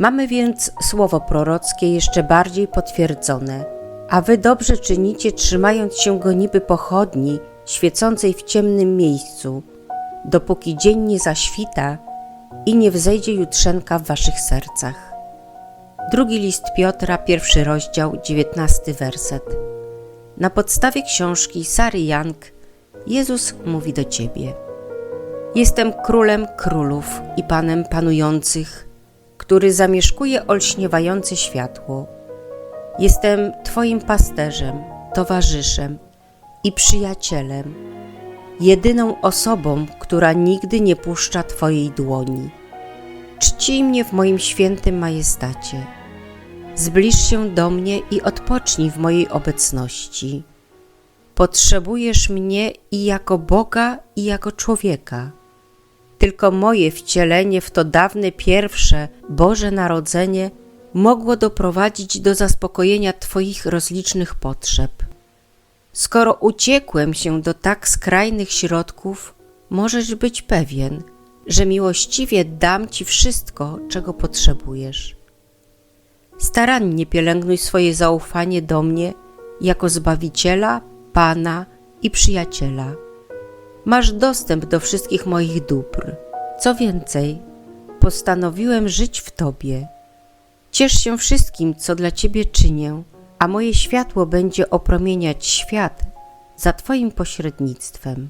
Mamy więc słowo prorockie jeszcze bardziej potwierdzone, a wy dobrze czynicie, trzymając się go niby pochodni świecącej w ciemnym miejscu, dopóki dzień nie zaświta i nie wzejdzie jutrzenka w waszych sercach. Drugi list Piotra, pierwszy rozdział, dziewiętnasty werset. Na podstawie książki Sary Young Jezus mówi do ciebie. Jestem królem królów i panem panujących, który zamieszkuje olśniewające światło. Jestem twoim pasterzem, towarzyszem i przyjacielem, jedyną osobą, która nigdy nie puszcza twojej dłoni. Czcij mnie w moim świętym majestacie. Zbliż się do mnie i odpocznij w mojej obecności. Potrzebujesz mnie i jako Boga, i jako człowieka. Tylko moje wcielenie w to dawne pierwsze Boże Narodzenie mogło doprowadzić do zaspokojenia Twoich rozlicznych potrzeb. Skoro uciekłem się do tak skrajnych środków, możesz być pewien, że miłościwie dam Ci wszystko, czego potrzebujesz. Starannie pielęgnuj swoje zaufanie do mnie jako Zbawiciela, Pana i Przyjaciela. Masz dostęp do wszystkich moich dóbr. Co więcej, postanowiłem żyć w Tobie. Ciesz się wszystkim, co dla Ciebie czynię, a moje światło będzie opromieniać świat za Twoim pośrednictwem.